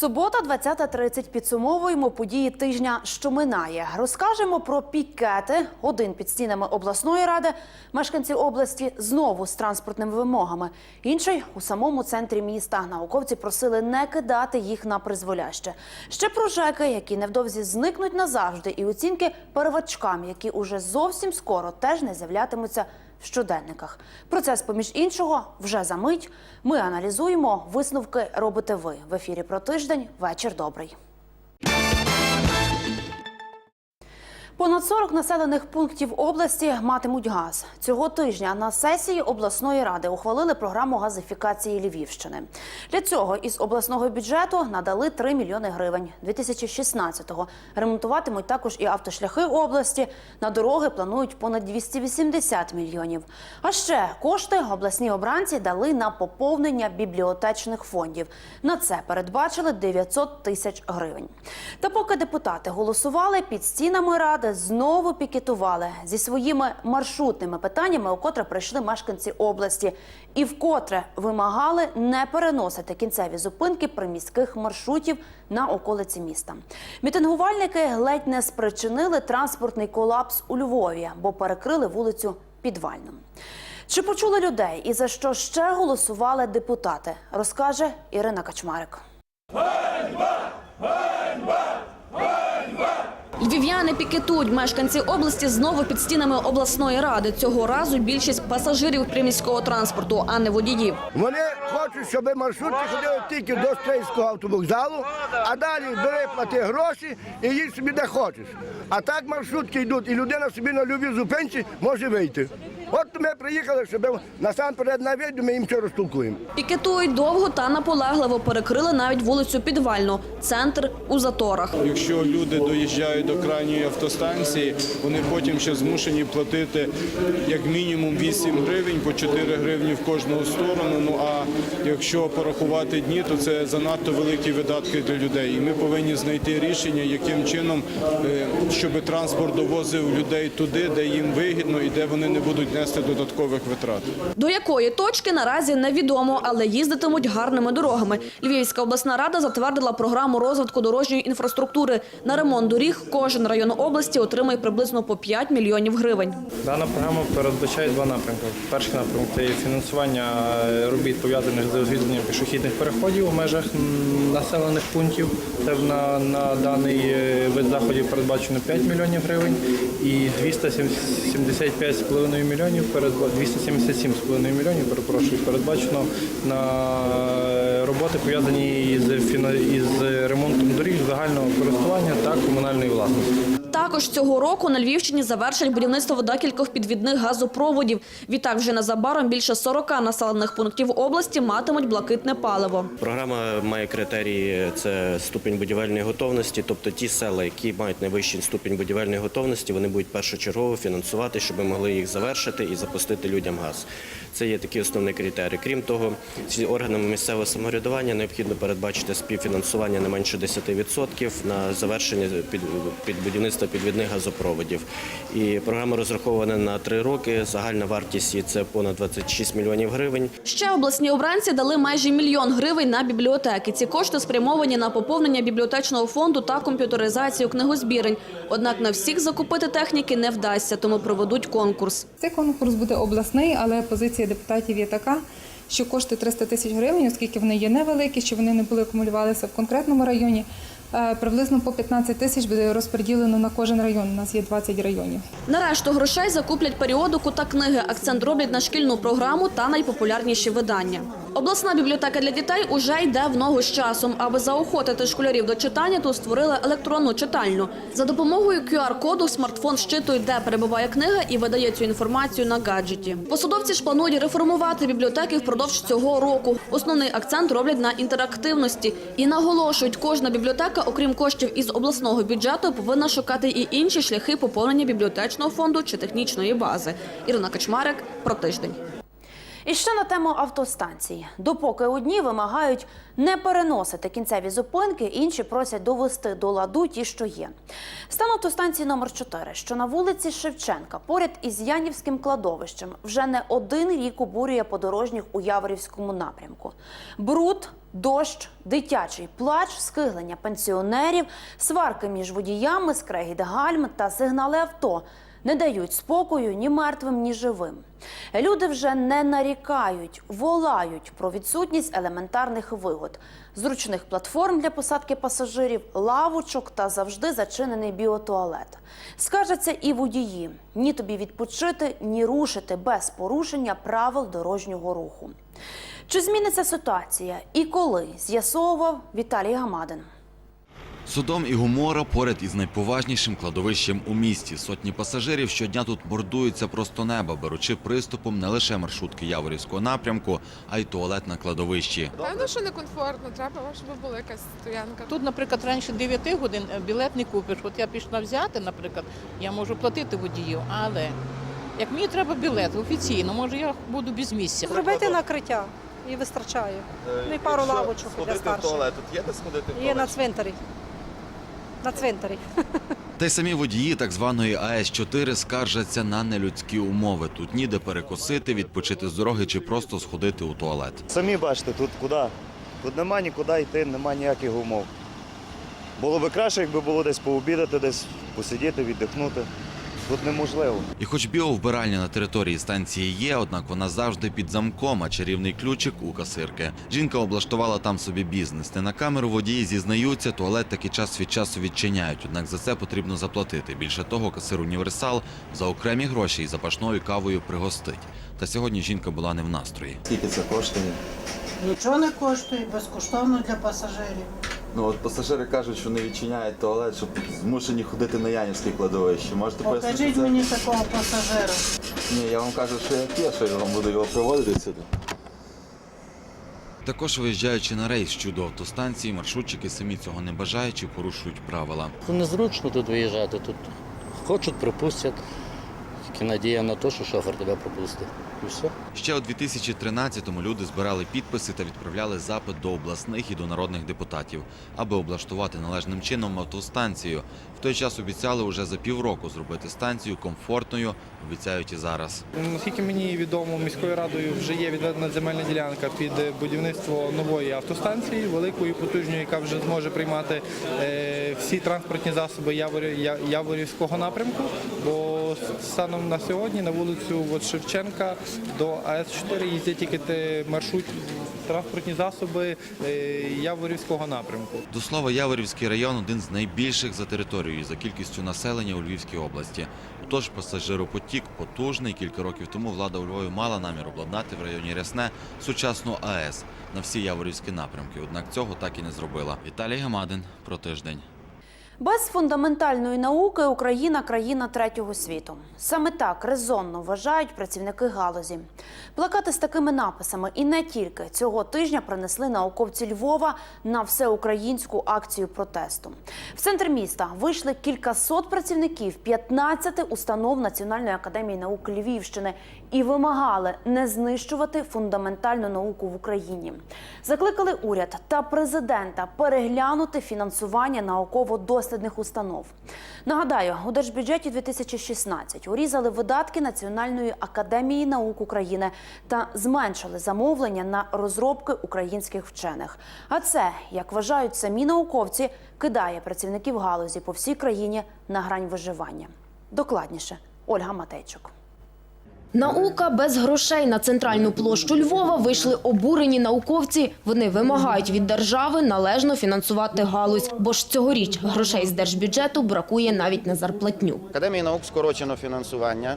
Субота, 20.30. Підсумовуємо події тижня, що минає. Розкажемо про пікети. Один під стінами обласної ради. Мешканці області знову з транспортними вимогами. Інший у самому центрі міста. Науковці просили не кидати їх на призволяще. Ще про ЖЕКи, які невдовзі зникнуть назавжди, і оцінки первачкам, які уже зовсім скоро теж не з'являтимуться в щоденниках. Процес, поміж іншого, вже за мить. Ми аналізуємо. Висновки робите ви в ефірі про тиждень. Вечір добрий. Понад 40 населених пунктів області матимуть газ. Цього тижня на сесії обласної ради ухвалили програму газифікації Львівщини. Для цього із обласного бюджету надали 3 мільйони гривень. 2016-го ремонтуватимуть також і автошляхи області. На дороги планують понад 280 мільйонів. А ще кошти обласні обранці дали на поповнення бібліотечних фондів. На це передбачили 900 тисяч гривень. Та поки депутати голосували під стінами ради, знову пікетували зі своїми маршрутними питаннями, окотре прийшли мешканці області, і вкотре вимагали не переносити кінцеві зупинки приміських маршрутів на околиці міста. Мітингувальники ледь не спричинили транспортний колапс у Львові, бо перекрили вулицю Підвальну. Чи почули людей і за що ще голосували депутати, розкаже Ірина Качмарик. Львів'яни пікетують. Мешканці області знову під стінами обласної ради. Цього разу більшість пасажирів приміського транспорту, а не водіїв. Вони хочуть, щоб маршрутки ходили тільки до Стрийського автовокзалу, а далі бери плати гроші і їдь собі де хочеш. А так маршрутки йдуть, і людина собі на любій зупинці може вийти. От ми приїхали, щоб насамперед на відео ми їм все розтолкуємо. Пікетують довго та наполегливо. Перекрили навіть вулицю Підвальну. Центр у заторах. Якщо люди доїжджають до крайньої автостанції, вони потім ще змушені платити як мінімум 8 гривень по 4 гривні в кожну сторону. Ну а якщо порахувати дні, то це занадто великі видатки для людей. І ми повинні знайти рішення, яким чином, е, щоб транспорт довозив людей туди, де їм вигідно і де вони не будуть нести додаткових витрат. До якої точки наразі невідомо, але їздитимуть гарними дорогами. Львівська обласна рада затвердила програму розвитку дорожньої інфраструктури. На ремонт доріг кожен район області отримає приблизно по 5 мільйонів гривень. Дана програма передбачає два напрямки. Перший напрямок це фінансування е, робіт пов'язаних з розвідуванням пішохідних переходів у межах населених пунктів. Це на, на даний е, вид заходів передбачено 5 мільйонів гривень і 275,5 мільйонів 277,5 мільйонів перепрошую, передбачено на е, роботи пов'язані із, із ремонтом доріг загального користування та комунальної власності. Thank you. Також цього року на Львівщині завершать будівництво декількох підвідних газопроводів. Відтак вже незабаром більше 40 населених пунктів області матимуть блакитне паливо. Програма має критерії це ступінь будівельної готовності, тобто ті села, які мають найвищий ступінь будівельної готовності, вони будуть першочергово фінансувати, щоб ми могли їх завершити і запустити людям газ. Це є такі основні критерії. Крім того, органами місцевого самоврядування необхідно передбачити співфінансування не менше 10% на завершення під, під будівництва підвідних газопроводів. І програма розрахована на три роки. Загальна вартість її це понад 26 мільйонів гривень. Ще обласні обранці дали майже мільйон гривень на бібліотеки. Ці кошти спрямовані на поповнення бібліотечного фонду та комп'ютеризацію книгозбірень. Однак на всіх закупити техніки не вдасться, тому проведуть конкурс. Цей конкурс буде обласний, але позиція депутатів є така, що кошти 300 тисяч гривень, оскільки вони є невеликі, що вони не були акумулювалися в конкретному районі. Е, Приблизно по 15 тисяч буде розподілено на кожен район. У нас є 20 районів. Нарешту грошей закуплять періодику та книги. Акцент роблять на шкільну програму та найпопулярніші видання. Обласна бібліотека для дітей уже йде в ногу з часом. Аби заохотити школярів до читання, то створили електронну читальню. За допомогою QR-коду смартфон щитує, де перебуває книга, і видає цю інформацію на гаджеті. Посадовці ж планують реформувати бібліотеки впродовж цього року. Основний акцент роблять на інтерактивності і наголошують, кожна бібліотека, окрім коштів із обласного бюджету, повинна шукати і інші шляхи поповнення бібліотечного фонду чи технічної бази. Ірина Качмарик про тиждень. І ще на тему автостанцій. Допоки одні вимагають не переносити кінцеві зупинки, інші просять довести до ладу ті, що є. Стан автостанції номер 4, що на вулиці Шевченка, поряд із Янівським кладовищем, вже не один рік обурює подорожніх у Яворівському напрямку. Бруд, дощ, дитячий плач, скиглення пенсіонерів, сварки між водіями, скрегіт гальм та сигнали авто не дають спокою ні мертвим, ні живим. Люди вже не нарікають, волають про відсутність елементарних вигод, зручних платформ для посадки пасажирів, лавочок та завжди зачинений біотуалет. Скаржаться і водії: ні тобі відпочити, ні рушити без порушення правил дорожнього руху. Чи зміниться ситуація і коли з'ясовував Віталій Гамадин. Судом і Гомора поряд із найповажнішим кладовищем у місті. Сотні пасажирів щодня тут бордуються просто неба, беручи приступом не лише маршрутки Яворівського напрямку, а й туалет на кладовищі. Певно, що некомфортно, треба, щоб була якась стоянка. Тут, наприклад, раніше 9 годин е, білет не купиш. От я пішла взяти, наприклад, я можу платити водію, але як мені треба білет офіційно, може я буду без місця. Зробити накриття і вистачає. Ну і пару лавочок для старших. тут є де сходити Є на цвинтарі. На цвинтарі. Та й самі водії так званої АЕС-4 скаржаться на нелюдські умови. Тут ніде перекусити, відпочити з дороги чи просто сходити у туалет. Самі бачите, тут куди? Тут нема нікуди йти, нема ніяких умов. Було би краще, якби було десь пообідати, десь посидіти, віддихнути. Тут неможливо. І хоч біовбиральня на території станції є, однак вона завжди під замком, а чарівний ключик у касирки. Жінка облаштувала там собі бізнес. Не на камеру водії зізнаються, туалет таки час від часу відчиняють, однак за це потрібно заплатити. Більше того, касир універсал за окремі гроші і запашною кавою пригостить. Та сьогодні жінка була не в настрої. Скільки це коштує? Нічого не коштує, безкоштовно для пасажирів. Ну от пасажири кажуть, що не відчиняють туалет, щоб змушені ходити на Янівське кладовище. Можете Покажіть це? мені такого пасажира. Ні, я вам кажу, що як є, що я вам буду його приводити сюди. Також виїжджаючи на рейс щодо автостанції, маршрутчики самі цього не бажаючи порушують правила. Незручно тут виїжджати. Тут хочуть, пропустять. Тільки надія на те, що шофер тебе пропустить. І все. Ще у 2013-му люди збирали підписи та відправляли запит до обласних і до народних депутатів, аби облаштувати належним чином автостанцію. В той час обіцяли уже за півроку зробити станцію комфортною, обіцяють і зараз. Наскільки мені відомо, міською радою вже є відведена земельна ділянка під будівництво нової автостанції, великої, потужньої, яка вже зможе приймати е, всі транспортні засоби Яворівського напрямку. Бо станом на сьогодні на вулицю от Шевченка до АЕС-4 їздять тільки маршрут, транспортні засоби е, Яворівського напрямку. До слова, Яворівський район один з найбільших за територією за кількістю населення у Львівській області. Тож пасажиропотік потужний. Кілька років тому влада у Львові мала намір обладнати в районі Рясне сучасну АЕС на всі Яворівські напрямки. Однак цього так і не зробила. Віталій Гамадин про тиждень. Без фундаментальної науки Україна країна третього світу. Саме так резонно вважають працівники галузі. Плакати з такими написами і не тільки цього тижня принесли науковці Львова на всеукраїнську акцію протесту. В центр міста вийшли кількасот працівників 15 установ Національної академії наук Львівщини і вимагали не знищувати фундаментальну науку в Україні. Закликали уряд та президента переглянути фінансування науково-дослідних установ. Нагадаю, у держбюджеті 2016 урізали видатки Національної академії наук України та зменшили замовлення на розробки українських вчених. А це, як вважають самі науковці, кидає працівників галузі по всій країні на грань виживання. Докладніше Ольга Матейчук. Наука без грошей на центральну площу Львова вийшли обурені науковці. Вони вимагають від держави належно фінансувати галузь, бо ж цьогоріч грошей з держбюджету бракує навіть на зарплатню. Академії наук скорочено фінансування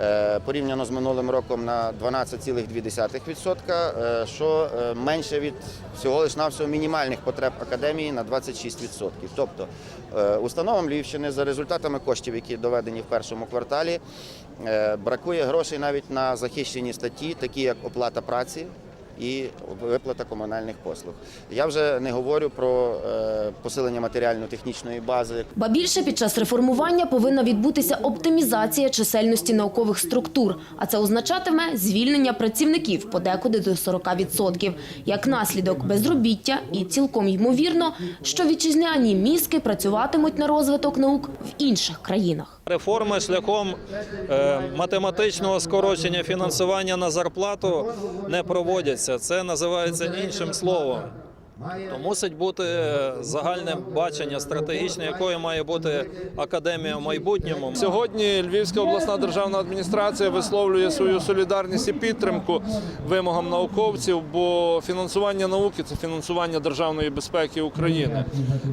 е, порівняно з минулим роком на 12,2%, е, що е, менше від всього лиш навсього мінімальних потреб академії на 26%. Тобто установам Львівщини за результатами коштів, які доведені в першому кварталі, бракує грошей навіть на захищені статті, такі як оплата праці. і виплата комунальних послуг. Я вже не говорю про е, посилення матеріально-технічної бази, Ба більше під час реформування повинна відбутися оптимізація чисельності наукових структур, а це означатиме звільнення працівників подекуди до 40%. Як наслідок безробіття і цілком ймовірно, що вітчизняні мізки працюватимуть на розвиток наук в інших країнах. Реформи шляхом е, математичного скорочення фінансування на зарплату не проводяться. Це називається іншим словом. То мусить бути е, загальне бачення стратегічне, якою має бути академія в майбутньому. Сьогодні Львівська обласна державна адміністрація висловлює свою солідарність і підтримку вимогам науковців, бо фінансування науки це фінансування державної безпеки України.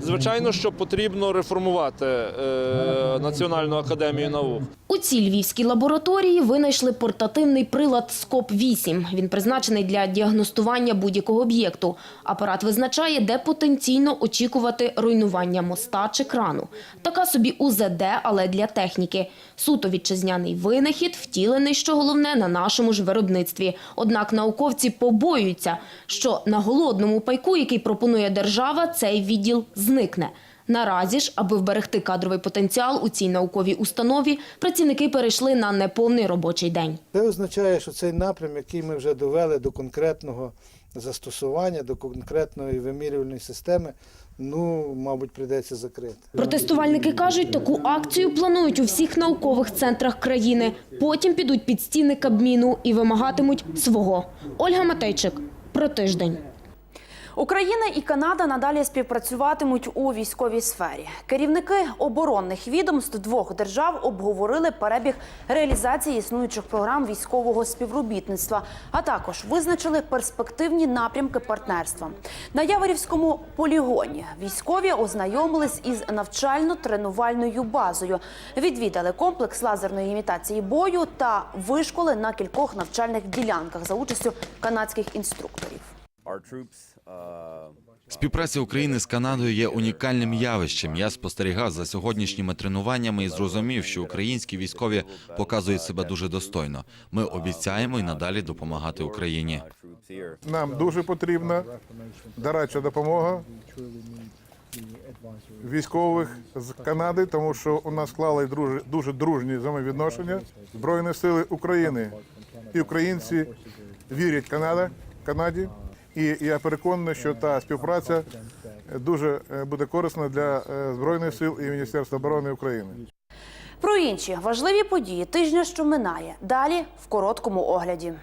Звичайно, що потрібно реформувати е, Національну академію наук. У цій львівській лабораторії винайшли портативний прилад СКОП-8. Він призначений для діагностування будь-якого об'єкту. Апарат визначає, де потенційно очікувати руйнування моста чи крану. Така собі УЗД, але для техніки. Суто вітчизняний винахід, втілений, що головне, на нашому ж виробництві. Однак науковці побоюються, що на голодному пайку, який пропонує держава, цей відділ зникне. Наразі ж, аби вберегти кадровий потенціал у цій науковій установі, працівники перейшли на неповний робочий день. Це означає, що цей напрям, який ми вже довели до конкретного застосування, до конкретної вимірювальної системи, ну, мабуть, прийдеться закрити. Протестувальники кажуть, таку акцію планують у всіх наукових центрах країни. Потім підуть під стіни Кабміну і вимагатимуть свого. Ольга Матейчик про тиждень. Україна і Канада надалі співпрацюватимуть у військовій сфері. Керівники оборонних відомств двох держав обговорили перебіг реалізації існуючих програм військового співробітництва, а також визначили перспективні напрямки партнерства. На Яворівському полігоні військові ознайомились із навчально-тренувальною базою, відвідали комплекс лазерної імітації бою та вишколи на кількох навчальних ділянках за участю канадських інструкторів. Співпраця України з Канадою є унікальним явищем. Я спостерігав за сьогоднішніми тренуваннями і зрозумів, що українські військові показують себе дуже достойно. Ми обіцяємо і надалі допомагати Україні. Нам дуже потрібна дорадча допомога військових з Канади, тому що у нас склали дуже, дуже дружні взаємовідношення. Збройні сили України і українці вірять Канада, Канаді. І я переконаний, що та співпраця дуже е, буде корисна для е, Збройних сил і Міністерства оборони України. Про інші важливі події тижня, що минає. Далі в короткому огляді.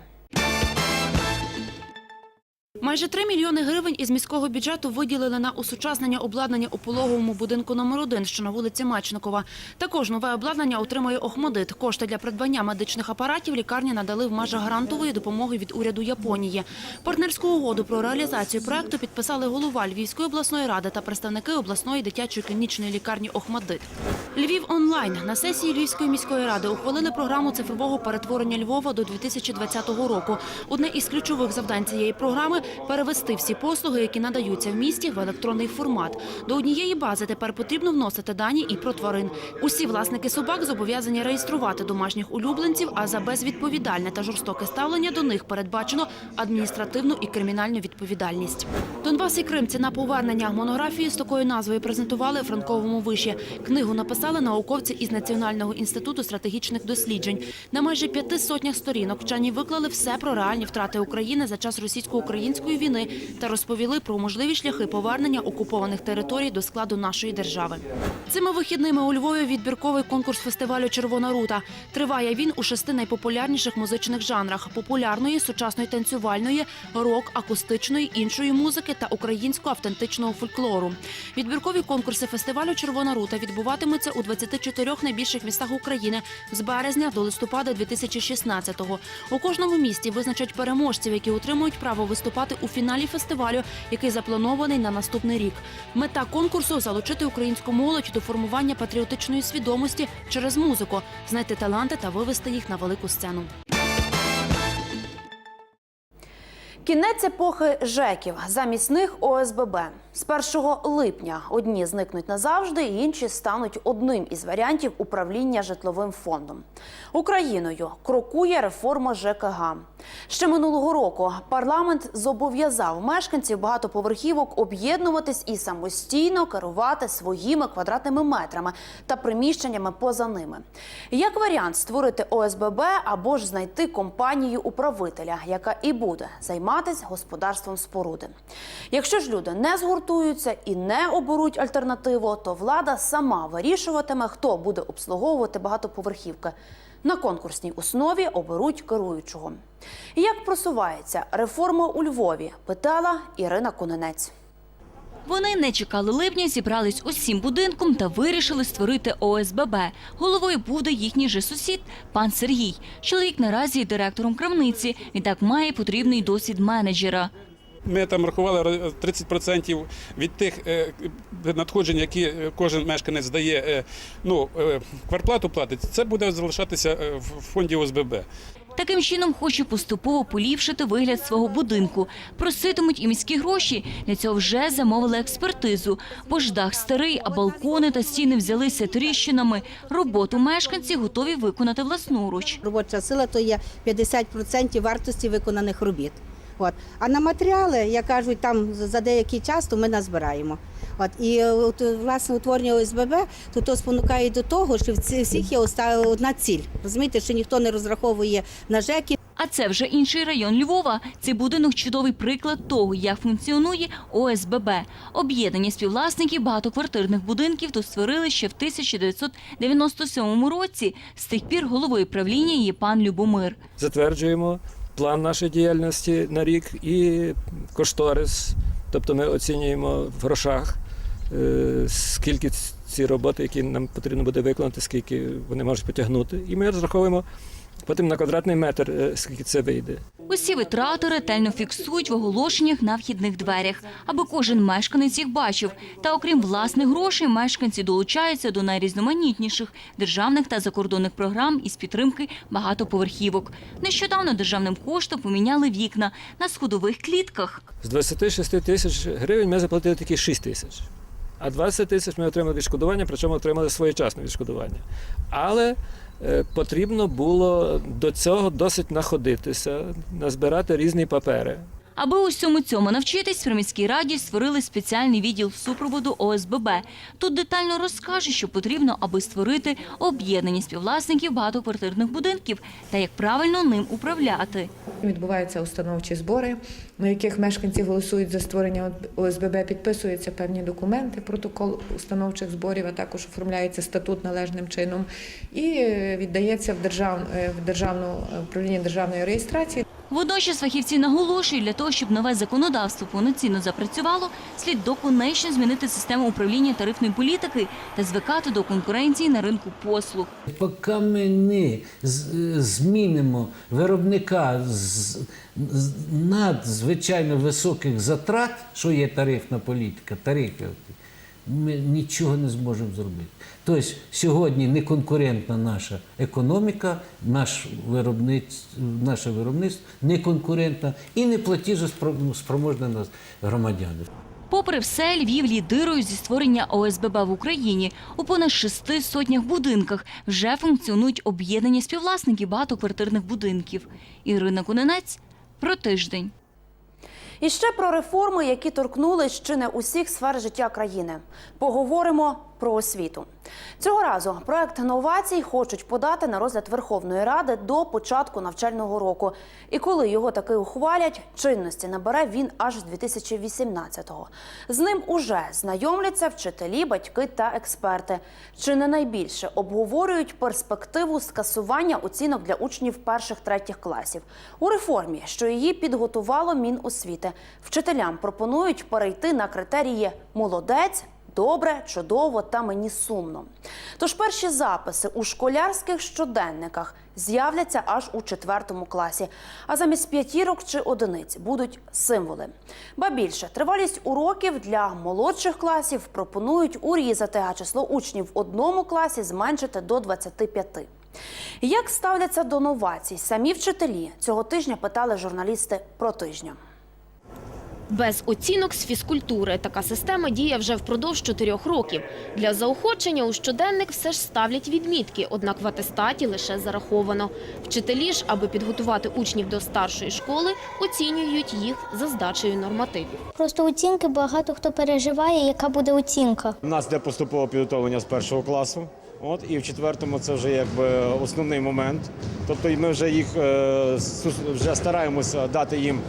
Майже 3 мільйони гривень із міського бюджету виділили на усучаснення обладнання у пологовому будинку номер 1 що на вулиці Мечникова. Також нове обладнання отримує Охмадит. Кошти для придбання медичних апаратів лікарні надали в межах грантової допомоги від уряду Японії. Партнерську угоду про реалізацію проекту підписали голова Львівської обласної ради та представники обласної дитячої клінічної лікарні Охмадит. Львів онлайн на сесії Львівської міської ради ухвалили програму цифрового перетворення Львова до 2020 року. Одне із ключових завдань цієї програми перевести всі послуги, які надаються в місті, в електронний формат. До однієї бази тепер потрібно вносити дані і про тварин. Усі власники собак зобов'язані реєструвати домашніх улюбленців, а за безвідповідальне та жорстоке ставлення до них передбачено адміністративну і кримінальну відповідальність. Донбас і Крим ціна повернення монографії з такою назвою презентували Франковому виші. Книгу написали науковці із Національного інституту стратегічних досліджень. На майже п'яти сотнях сторінок вчені виклали все про реальні втрати України за час російсько-української війни та розповіли про можливі шляхи повернення окупованих територій до складу нашої держави. Цими вихідними у Львові відбірковий конкурс фестивалю Червона рута. Триває він у шести найпопулярніших музичних жанрах: популярної, сучасної танцювальної, рок, акустичної, іншої музики та українського автентичного фольклору. Відбіркові конкурси фестивалю Червона рута відбуватимуться у 24 найбільших містах України з березня до листопада 2016-го. У кожному місті визначать переможців, які отримують право виступати у фіналі фестивалю, який запланований на наступний рік. Мета конкурсу залучити українську молодь до формування патріотичної свідомості через музику, знайти таланти та вивести їх на велику сцену. Кінець епохи ЖЕКів. Замість них ОСББ. З 1 липня одні зникнуть назавжди, інші стануть одним із варіантів управління житловим фондом. Україною крокує реформа ЖКГ. Ще минулого року парламент зобов'язав мешканців багатоповерхівок об'єднуватись і самостійно керувати своїми квадратними метрами та приміщеннями поза ними. Як варіант створити ОСББ або ж знайти компанію управителя, яка і буде займатися господарством споруди. Якщо ж люди не згуртуються і не оберуть альтернативу, то влада сама вирішуватиме, хто буде обслуговувати багатоповерхівки. На конкурсній основі оберуть керуючого. Як просувається реформа у Львові? Питала Ірина Кононець. Вони не чекали липня, зібрались усім будинком та вирішили створити ОСББ. Головою буде їхній же сусід, пан Сергій. Чоловік наразі є директором крамниці. Відтак має потрібний досвід менеджера. Ми там рахували 30% від тих е, надходжень, які е, кожен мешканець здає, е, ну, квартплату платить, це буде залишатися в фонді ОСББ. Таким чином хоче поступово поліпшити вигляд свого будинку. Проситимуть і міські гроші. Для цього вже замовили експертизу. Бо ж дах старий, а балкони та стіни взялися тріщинами. Роботу мешканці готові виконати власноруч. Робоча сила то є 50% вартості виконаних робіт. От. А на матеріали, як кажуть, там за деякий час то ми назбираємо. От. І е, от, власне утворення ОСББ то, то спонукає до того, що в всіх є одна ціль. Розумієте, що ніхто не розраховує на ЖЕКи. А це вже інший район Львова. Цей будинок чудовий приклад того, як функціонує ОСББ. Об'єднання співвласників багатоквартирних будинків тут створили ще в 1997 році. З тих пір головою правління є пан Любомир. затверджуємо план нашої діяльності на рік і кошторис. Тобто ми оцінюємо в грошах, е, скільки ці роботи, які нам потрібно буде виконати, скільки вони можуть потягнути. І ми розраховуємо потім на квадратний метр, е, скільки це вийде. Усі витрати ретельно фіксують в оголошеннях на вхідних дверях, аби кожен мешканець їх бачив. Та окрім власних грошей, мешканці долучаються до найрізноманітніших державних та закордонних програм із підтримки багатоповерхівок. Нещодавно державним коштом поміняли вікна на сходових клітках. З 26 тисяч гривень ми заплатили тільки 6 тисяч. А 20 тисяч ми отримали відшкодування, причому отримали своєчасне відшкодування. Але потрібно було до цього досить находитися, назбирати різні папери. Аби усьому цьому навчитись, при міській раді створили спеціальний відділ супроводу ОСББ. Тут детально розкаже, що потрібно, аби створити об'єднані співвласників багатоквартирних будинків та як правильно ним управляти. Відбуваються установчі збори, на яких мешканці голосують за створення ОСББ, підписуються певні документи, протокол установчих зборів, а також оформляється статут належним чином і е, віддається в держав е, в державну е, управління державної реєстрації. Водночас фахівці наголошують, для того, щоб нове законодавство повноцінно запрацювало, слід доконечно змінити систему управління тарифної політики та звикати до конкуренції на ринку послуг. Поки ми не змінимо виробника з надзвичайно високих затрат, що є тарифна політика, тарифи, ми нічого не зможемо зробити. Тобто сьогодні неконкурентна наша економіка, наш виробниць, наше виробництво неконкурентна і не платіжоспроможне нас громадяни. Попри все, Львів лідирує зі створення ОСББ в Україні. У понад шести сотнях будинках вже функціонують об'єднані співвласники багатоквартирних будинків. Ірина Куненець про тиждень. І ще про реформи, які торкнулись чи не усіх сфер життя країни. Поговоримо про освіту. Цього разу проект новацій хочуть подати на розгляд Верховної Ради до початку навчального року. І коли його таки ухвалять, чинності набере він аж з 2018-го. З ним уже знайомляться вчителі, батьки та експерти. Чи не найбільше обговорюють перспективу скасування оцінок для учнів перших-третіх класів у реформі, що її підготувало Міносвіти. Вчителям пропонують перейти на критерії молодець. Добре, чудово та мені сумно. Тож перші записи у школярських щоденниках з'являться аж у четвертому класі. А замість п'ятірок чи одиниць будуть символи. Ба більше тривалість уроків для молодших класів пропонують урізати, а число учнів в одному класі зменшити до 25. Як ставляться до новацій самі вчителі цього тижня питали журналісти про тижня. Без оцінок з фізкультури така система діє вже впродовж чотирьох років. Для заохочення у щоденник все ж ставлять відмітки, однак в атестаті лише зараховано. Вчителі ж, аби підготувати учнів до старшої школи, оцінюють їх за здачею нормативів. Просто оцінки багато хто переживає, яка буде оцінка. У нас де поступове підготовлення з першого класу. От і в четвертому це вже якби основний момент. Тобто ми вже їх е, вже стараємося дати їм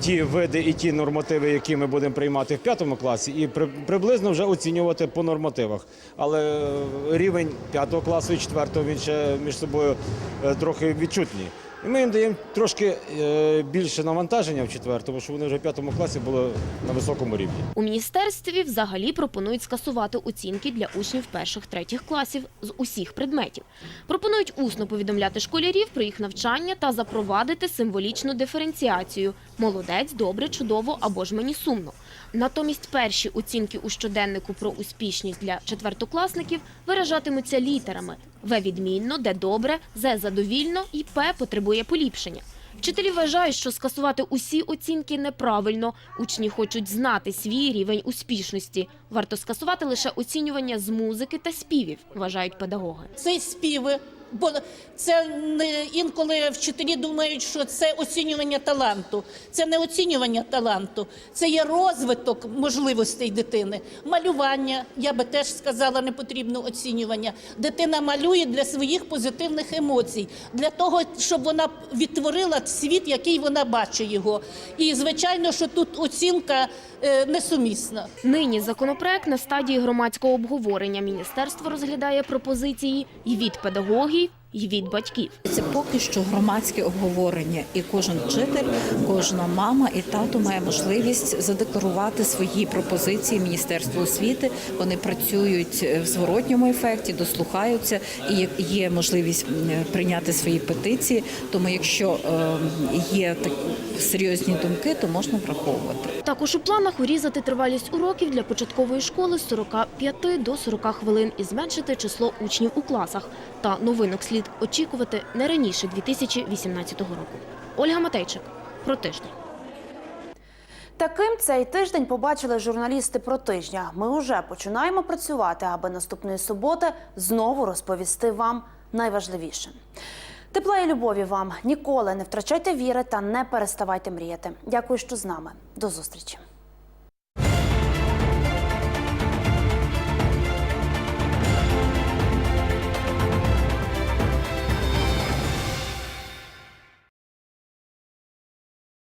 ті види і ті нормативи, які ми будемо приймати в п'ятому класі, і приблизно вже оцінювати по нормативах. Але е, рівень п'ятого класу і четвертого він ще між собою е, трохи відчутні. І ми їм даємо трошки е, більше навантаження в четвертому, щоб вони вже в п'ятому класі були на високому рівні. У міністерстві взагалі пропонують скасувати оцінки для учнів перших-третіх класів з усіх предметів. Пропонують усно повідомляти школярів про їх навчання та запровадити символічну диференціацію молодець, добре, чудово або ж мені сумно. Натомість перші оцінки у щоденнику про успішність для четвертокласників виражатимуться літерами В відмінно, Д добре, З задовільно і П потребує поліпшення. Вчителі вважають, що скасувати усі оцінки неправильно. Учні хочуть знати свій рівень успішності. Варто скасувати лише оцінювання з музики та співів, вважають педагоги. це співи. Бо це не інколи вчителі думають, що це оцінювання таланту. Це не оцінювання таланту, це є розвиток можливостей дитини. Малювання, я би теж сказала, не потрібно оцінювання. Дитина малює для своїх позитивних емоцій, для того, щоб вона відтворила світ, який вона бачить його. І звичайно, що тут оцінка е, несумісна. Нині законопроект на стадії громадського обговорення. Міністерство розглядає пропозиції і від педагогів, Bye. І від батьків. Це поки що громадське обговорення, і кожен вчитель, кожна мама і тато має можливість задекларувати свої пропозиції Міністерству освіти. Вони працюють в зворотньому ефекті, дослухаються і є- можливість прийняти свої петиції. Тому, якщо е, є так серйозні думки, то можна враховувати. Також у планах урізати тривалість уроків для початкової школи з 45 до 40 хвилин і зменшити число учнів у класах. Та новинок слід очікувати не раніше 2018 року. Ольга Матейчик про тиждень. Таким цей тиждень побачили журналісти про тижня. Ми вже починаємо працювати, аби наступної суботи знову розповісти вам найважливіше. Тепла і любові вам ніколи не втрачайте віри та не переставайте мріяти. Дякую, що з нами. До зустрічі.